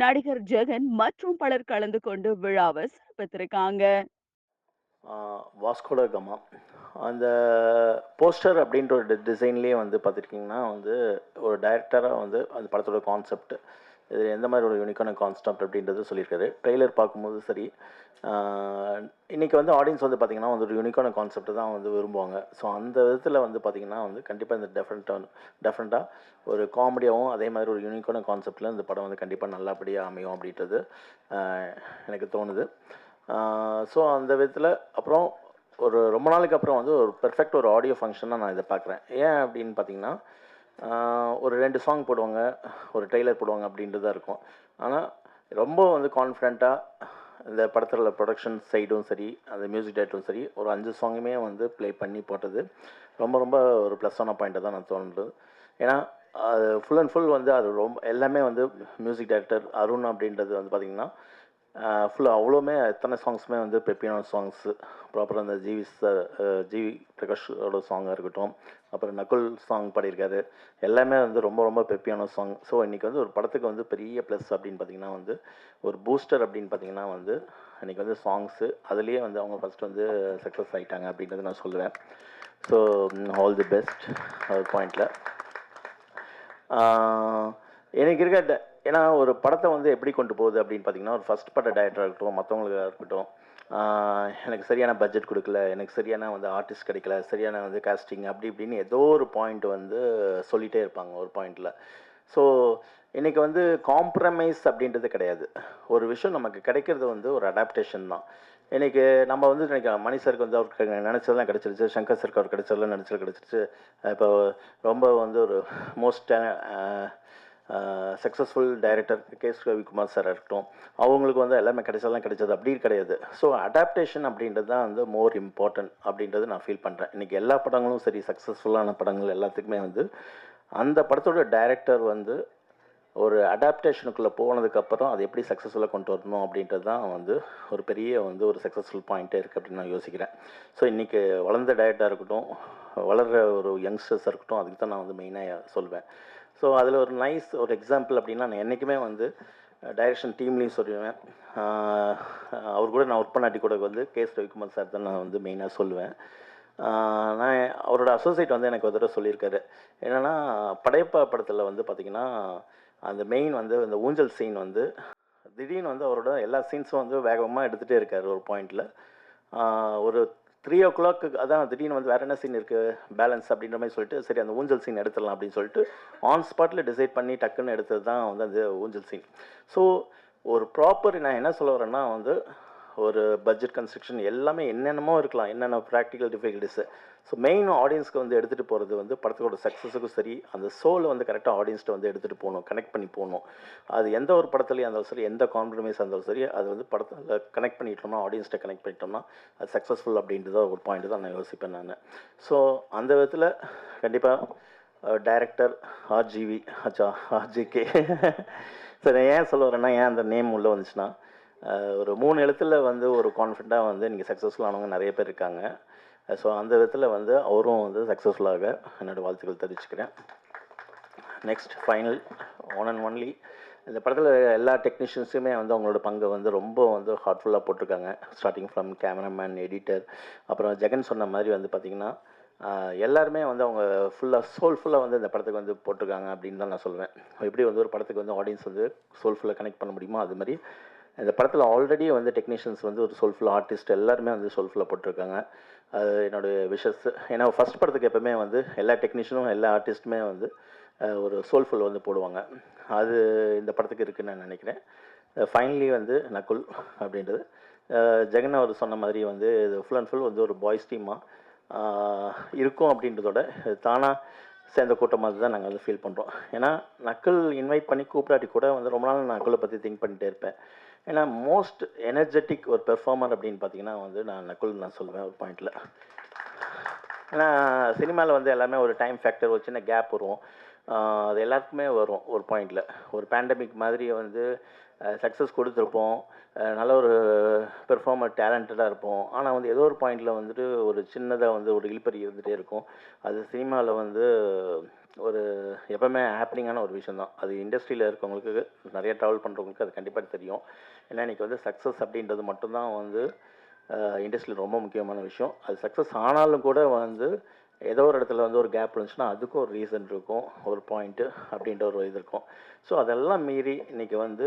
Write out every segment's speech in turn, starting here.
நடிகர் ஜெகன் மற்றும் பலர் கலந்து கொண்டு விழாவை சிறப்பித்திருக்காங்க. Vasco da Gama. அந்த போஸ்டர் அப்படின்ற ஒரு டிசைன்லேயே வந்து பார்த்துருக்கீங்கன்னா வந்து ஒரு டைரக்டராக வந்து அந்த படத்தோட கான்செப்ட் இது எந்த மாதிரி ஒரு யூனிக்கான கான்செப்ட் அப்படின்றது சொல்லியிருக்காரு. ட்ரெய்லர் பார்க்கும்போது சரி இன்றைக்கி வந்து ஆடியன்ஸ் வந்து பார்த்திங்கன்னா வந்து ஒரு யூனிக்கான கான்செப்ட் தான் வந்து விரும்புவாங்க. ஸோ அந்த விதத்தில் வந்து பார்த்திங்கன்னா வந்து கண்டிப்பாக இந்த டெஃபரெண்ட்டாக டெஃபரெண்ட்டாக ஒரு காமெடியாகவும் அதே மாதிரி ஒரு யூனிக்கான கான்செப்டில் இந்த படம் வந்து கண்டிப்பாக நல்லபடியாக அமையும் அப்படின்றது எனக்கு தோணுது. ஸோ அந்த விதத்தில் அப்புறம் ஒரு ரொம்ப நாளைக்கு அப்புறம் வந்து ஒரு பெர்ஃபெக்ட் ஒரு ஆடியோ ஃபங்க்ஷனாக நான் இதை பார்க்குறேன். ஏன் அப்படின்னு பார்த்தீங்கன்னா ஒரு ரெண்டு சாங் போடுவாங்க ஒரு ட்ரெய்லர் போடுவாங்க அப்படின்றது தான் இருக்கும். ஆனால் ரொம்ப வந்து கான்ஃபிடெண்ட்டாக இந்த படத்தில் ப்ரொடக்ஷன் சைடும் சரி அந்த மியூசிக் டேரக்டரும் சரி ஒரு அஞ்சு சாங்குமே வந்து ப்ளே பண்ணி போட்டது ரொம்ப ரொம்ப ஒரு ப்ளஸ்ஸான பாயிண்ட்டை தான் நான் தோணுது ஏன்னா அது ஃபுல் அண்ட் ஃபுல் வந்து அது ரொம்ப எல்லாமே வந்து மியூசிக் டைரக்டர் அருண் அப்படின்றது வந்து பார்த்திங்கன்னா ஃபுல்லாக அவ்வளோமே எத்தனை சாங்ஸுமே வந்து பெப்பியான சாங்ஸு ப்ராப்பராக அந்த ஜிவி சார் ஜிவி பிரகாஷோட சாங்காக இருக்கட்டும் அப்புறம் நகுல் சாங் பாடியிருக்காரு எல்லாமே வந்து ரொம்ப ரொம்ப பெப்பியான சாங் ஸோ இன்றைக்கி வந்து ஒரு படத்துக்கு வந்து பெரிய ப்ளஸ் அப்படின்னு பார்த்தீங்கன்னா வந்து ஒரு பூஸ்டர் அப்படின்னு பார்த்தீங்கன்னா வந்து இன்றைக்கி வந்து சாங்ஸு அதுலேயே வந்து அவங்க ஃபஸ்ட்டு வந்து சக்ஸஸ் ஆகிட்டாங்க அப்படின்றது நான் சொல்லுவேன். ஸோ ஆல் தி பெஸ்ட் ஒரு பாயிண்டில் எனக்கு இருக்க ஏன்னா ஒரு படத்தை வந்து எப்படி கொண்டு போகுது அப்படின்னு பார்த்தீங்கன்னா ஒரு ஃபஸ்ட் பட டைரக்டராக இருக்கட்டும் மற்றவங்களுக்காக இருக்கட்டும் எனக்கு சரியான பட்ஜெட் கொடுக்கல எனக்கு சரியான வந்து ஆர்டிஸ்ட் கிடைக்கல சரியான வந்து காஸ்டிங் அப்படி இப்படின்னு ஏதோ ஒரு பாயிண்ட் வந்து சொல்லிகிட்டே இருப்பாங்க ஒரு பாயிண்டில் ஸோ இன்றைக்கி வந்து காம்ப்ரமைஸ் அப்படின்றது கிடையாது. ஒரு விஷயம் நமக்கு கிடைக்கிறது வந்து ஒரு அடாப்டேஷன் தான். இன்றைக்கி நம்ம வந்து நினைக்கலாம் மணிசருக்கு வந்து அவருக்கு நினச்சதெல்லாம் கிடச்சிருச்சு சங்கர் சருக்கு அவர் கிடச்சதெல்லாம் நினச்சது கிடச்சிருச்சு. இப்போ ரொம்ப வந்து ஒரு most successful director K S Ravikumar sir இருக்கட்டும் அவங்களுக்கு வந்து எல்லாமே கிடைச்சதெல்லாம் கிடைச்சது. அப்படி கிடையாது. ஸோ அடாப்டேஷன் அப்படின்றது தான் வந்து மோர் இம்பார்ட்டன்ட் அப்படின்றது நான் ஃபீல் பண்ணுறேன் இன்றைக்கி எல்லா படங்களும் சரி சக்ஸஸ்ஃபுல்லான படங்கள் எல்லாத்துக்குமே வந்து அந்த படத்தோட டைரக்டர் வந்து ஒரு அடாப்டேஷனுக்குள்ளே போனதுக்கப்புறம் அதை எப்படி சக்ஸஸ்ஃபுல்லாக கொண்டு வரணும் அப்படின்றது தான் வந்து ஒரு பெரிய வந்து ஒரு சக்ஸஸ்ஃபுல் பாயிண்ட்டே இருக்குது அப்படின்னு நான் யோசிக்கிறேன். ஸோ இன்றைக்கி வளர்ந்த டயட்டாக இருக்கட்டும் வளர்கிற ஒரு யங்ஸ்டர்ஸாக இருக்கட்டும் அதுக்கு தான் நான் வந்து மெயினாக சொல்வேன். ஸோ அதில் ஒரு நைஸ் ஒரு எக்ஸாம்பிள் அப்படின்னா நான் என்றைக்குமே வந்து டைரக்ஷன் டீம்லேயும் சொல்லுவேன். அவர் கூட நான் ஒர்க் பண்ணாட்டி கூட வந்து கே எஸ் ரவிக்குமார் சார் தான் நான் வந்து மெயினாக சொல்லுவேன். நான் அவரோட அசோசியேட் வந்து எனக்கு ஒரு தடவை சொல்லியிருக்காரு. என்னென்னா படையப்பா படத்தில் வந்து பார்த்திங்கன்னா அந்த மெயின் வந்து அந்த ஊஞ்சல் சீன் வந்து திடீர்னு வந்து அவரோட எல்லா சீன்ஸும் வந்து வேகமாக எடுத்துகிட்டே இருக்கார் ஒரு பாயிண்டில் ஒரு த்ரீ ஓ கிளாக்கு அதான் திடீர்னு வந்து வேறு என்ன சீன் இருக்குது பேலன்ஸ் அப்படின்ற மாதிரி சொல்லிட்டு சரி அந்த ஊஞ்சல் சீன் எடுத்துடலாம் அப்படின்னு சொல்லிட்டு ஆன் ஸ்பாட்டில் டிசைட் பண்ணி டக்குன்னு எடுத்தது தான் வந்து அந்த ஊஞ்சல் சீன் ஸோ ஒரு ப்ராப்பர் நான் என்ன சொல்ல வரேன்னா வந்து ஒரு பட்ஜெட் கன்ஸ்ட்ரக்ஷன் எல்லாமே என்னென்னமோ இருக்கலாம். என்னென்ன ப்ராக்டிக்கல் டிஃபிகல்ட்டிஸு ஸோ மெயின் ஆடியன்ஸ்க்கு வந்து எடுத்துகிட்டு போகிறது வந்து படத்தோட சக்ஸஸுக்கும் சரி அந்த சோலை வந்து கரெக்டாக ஆடியன்ஸ்ட்டு வந்து எடுத்துகிட்டு போகணும் கனெக்ட் பண்ணி போகணும் அது எந்த ஒரு படத்துலையும் இருந்தாலும் சரி எந்த காம்ப்ரமைஸ் இருந்தாலும் சரி அது வந்து படத்தில் கனெக்ட் பண்ணிட்டோம்னா ஆடியன்ஸ்ட்டை கனெக்ட் பண்ணிட்டோம்னா அது சக்ஸஸ்ஃபுல் அப்படின்றத ஒரு பாயிண்ட் தான் நான் யோசிப்பேன் நான். ஸோ அந்த விதத்தில் கண்டிப்பாக டைரக்டர் ஆர்ஜிவி அச்சா ஆர்ஜிகே சரி ஏன் சொல்ல வரேன்னா ஏன் அந்த நேம் உள்ளே வந்துச்சுன்னா ஒரு மூணு எழுத்துல வந்து ஒரு கான்ஃபிடண்ட்டாக வந்து நீங்கள் சக்ஸஸ்ஃபுல் ஆனவங்க நிறைய பேர் இருக்காங்க. ஸோ அந்த விதத்தில் வந்து அவரும் வந்து சக்ஸஸ்ஃபுல்லாக என்னோடய வாழ்த்துக்கள் தெரிவிச்சுக்கிறேன். Next final one and only இந்த படத்தில் எல்லா டெக்னீஷியன்ஸுமே வந்து அவங்களோட பங்கை வந்து ரொம்ப வந்து ஹார்ட்ஃபுல்லாக போட்டிருக்காங்க. ஸ்டார்டிங் ஃப்ரம் கேமராமேன் எடிட்டர் அப்புறம் ஜெகன் சொன்ன மாதிரி வந்து பார்த்திங்கன்னா எல்லாருமே வந்து அவங்க ஃபுல்லாக சோல்ஃபுல்லாக வந்து இந்த படத்துக்கு வந்து போட்டிருக்காங்க அப்படின்னு தான் நான் சொல்லுவேன் எப்படி வந்து ஒரு படத்துக்கு வந்து ஆடியன்ஸ் வந்து சோல்ஃபுல்லாக கனெக்ட் பண்ண முடியுமோ அது மாதிரி இந்த படத்தில் ஆல்ரெடி வந்து டெக்னீஷியன்ஸ் வந்து ஒரு சோல்ஃபுல் ஆர்டிஸ்ட் எல்லாருமே வந்து சோல்ஃபுல்லாக போட்டிருக்காங்க. அது என்னுடைய விஷஸ் ஏன்னா ஃபஸ்ட் படத்துக்கு எப்போவுமே வந்து எல்லா டெக்னீஷியனும் எல்லா ஆர்டிஸ்ட்டுமே வந்து ஒரு சோல்ஃபுல் வந்து போடுவாங்க. அது இந்த படத்துக்கு இருக்குன்னு நான் நினைக்கிறேன். ஃபைனலி வந்து நகுல் அப்படின்றது. ஜெகன் அவர் சொன்ன மாதிரி வந்து இது ஃபுல் அண்ட் ஃபுல் வந்து ஒரு பாய்ஸ் டீமாக இருக்கும் அப்படின்றதோட தானாக சேர்ந்த கூட்டம் மாதிரி தான் நாங்கள் வந்து ஃபீல் பண்ணுறோம் ஏன்னா நக்கல் இன்வைட் பண்ணி கூப்பிடாட்டி கூட வந்து ரொம்ப நாள் நான் நக்கலை பற்றி திங்க் பண்ணிகிட்டே இருப்பேன். ஏன்னா மோஸ்ட் எனர்ஜெட்டிக் ஒரு பெர்ஃபார்மர் அப்படின்னு பார்த்தீங்கன்னா வந்து நான் நக்குல் நான் சொல்லுவேன் ஒரு பாயிண்டில் ஏன்னா சினிமாவில் வந்து எல்லாமே ஒரு டைம் ஃபேக்டர் ஒரு சின்ன கேப் வரும். அது எல்லாருக்குமே வரும் ஒரு பாயிண்டில் ஒரு பேண்டமிக் மாதிரி வந்து சக்ஸஸ் கொடுத்துருப்போம். நல்ல ஒரு பெர்ஃபார்மர் டேலண்டடாக இருப்போம். ஆனால் வந்து ஏதோ ஒரு பாயிண்டில் வந்துட்டு ஒரு சின்னதாக வந்து ஒரு இழுப்பறி இருந்துகிட்டே இருக்கும். அது சினிமாவில் வந்து ஒரு எப்பவுமே ஹாப்பனிங்கான ஒரு விஷயம் தான் அது இண்டஸ்ட்ரியில் இருக்கவங்களுக்கு நிறைய ட்ராவல் பண்ணுறவங்களுக்கு அது கண்டிப்பாக தெரியும். ஏன்னா இன்றைக்கி வந்து சக்ஸஸ் அப்படின்றது மட்டும்தான் வந்து இண்டஸ்ட்ரியில் ரொம்ப முக்கியமான விஷயம். அது சக்ஸஸ் ஆனாலும் கூட வந்து ஏதோ ஒரு இடத்துல வந்து ஒரு கேப் இருந்துச்சுன்னா அதுக்கும் ஒரு ரீசன் இருக்கும் ஒரு பாயிண்ட்டு அப்படின்ற ஒரு இது இருக்கும். ஸோ அதெல்லாம் மீறி இன்றைக்கி வந்து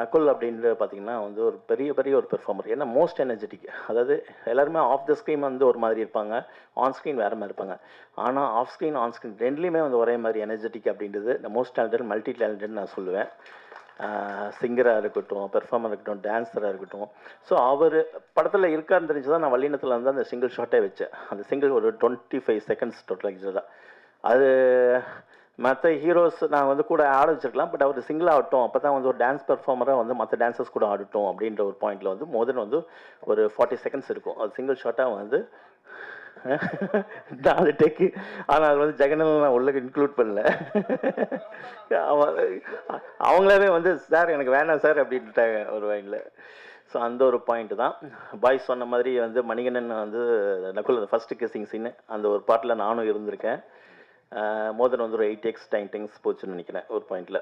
நக்குல் அப்படின்றது பார்த்தீங்கன்னா வந்து ஒரு பெரிய பெரிய ஒரு பெர்ஃபார்மர் ஏன்னா மோஸ்ட் எனர்ஜெட்டிக் அதாவது எல்லாருமே ஆஃப் த ஸ்க்ரீன் வந்து ஒரு மாதிரி இருப்பாங்க ஆன் ஸ்க்ரீன் வேறு மாதிரி இருப்பாங்க. ஆனால் ஆஃப் ஸ்க்ரீன் ஆன் ஸ்க்ரீன் ரெண்டுலேயுமே வந்து ஒரே மாதிரி எனர்ஜெட்டிக் அப்படின்றது இந்த மோஸ்ட் டேலண்டட் மல்டி டேலண்டட்னு நான் சொல்லுவேன். சிங்கராக இருக்கட்டும் பெர்ஃபார்மர் இருக்கட்டும் டான்ஸராக இருக்கட்டும். ஸோ அவர் படத்தில் இருக்கான்னு தெரிஞ்சு தான் நான் வல்லினத்தில் வந்து அந்த சிங்கிள் ஷாட்டே வச்சேன். அந்த சிங்கிள் ஒரு டுவெண்ட்டி ஃபைவ் செகண்ட்ஸ் டோட்டல் ஆக்சுவலாக அது மற்ற ஹீரோஸ் நான் வந்து கூட ஆட வச்சிருக்கலாம் பட் அவர் சிங்கிள் ஆகட்டும் அப்போ தான் வந்து ஒரு டான்ஸ் பெர்ஃபார்மராக வந்து மற்ற டான்ஸர்ஸ் கூட ஆடட்டும் அப்படின்ற ஒரு பாயிண்டில் வந்து மோதன் வந்து ஒரு ஃபார்ட்டி செகண்ட்ஸ் இருக்கும். அது சிங்கிள் ஷாட்டாக வந்து நாலு டேக்கு ஆனால் அது வந்து ஜெகனில் நான் உள்ள இன்க்ளூட் பண்ணல. அவன் அவங்களாவே வந்து சார் எனக்கு வேணாம் சார் அப்படின்ட்டாங்க ஒரு வாயில் ஸோ அந்த ஒரு பாயிண்ட் தான். பாய்ஸ் சொன்ன மாதிரி வந்து மணிகண்டன் வந்து நக்குல் ஃபஸ்ட்டு கிசிங் சீன் அந்த ஒரு பாட்டில் நானும் இருந்திருக்கேன். மோதன் வந்து ஒரு எயிட் எக்ஸ் நைன் டெங்ஸ் போச்சுன்னு நினைக்கிறேன் ஒரு பாயிண்டில்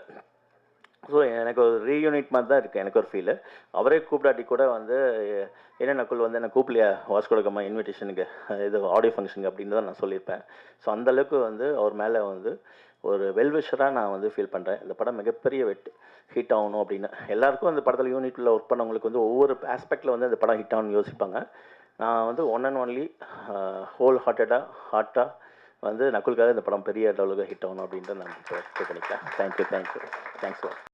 ஸோ எனக்கு ஒரு ரீயூனிட் மாதிரி தான் இருக்குது எனக்கு ஒரு ஃபீலு அவரே கூப்பிடாட்டி கூட வந்து என்ன நக்குள் வந்து என்ன கூப்பிடலையா? வாஸ்கோடகம்மா இன்விடேஷனுக்கு இது ஆடியோ ஃபங்க்ஷனுக்கு அப்படின்னு தான் நான் சொல்லியிருப்பேன். ஸோ அந்தளவுக்கு வந்து அவர் மேலே வந்து ஒரு வெல்விஷராக நான் வந்து ஃபீல் பண்ணுறேன் இந்த படம் மிகப்பெரிய வெட் ஹிட் ஆகணும் அப்படின்னு. எல்லாருக்கும் அந்த படத்தில் யூனிட்டில் ஒர்க் பண்ணவங்களுக்கு வந்து ஒவ்வொரு ஆஸ்பெக்டில் வந்து அந்த படம் ஹிட் ஆகணும்னு யோசிப்பாங்க. நான் வந்து ஒன் அண்ட் ஒன்லி ஹோல் ஹார்ட்டடாக ஹார்ட்டாக வந்து நக்குலுக்காக இந்த படம் பெரிய லெவலுக்கு ஹிட் ஆகணும் அப்படின்ட்டு நான் ப்ரே பண்ணிக்கிறேன் தேங்க்யூ தேங்க்யூ தேங்க்ஸ்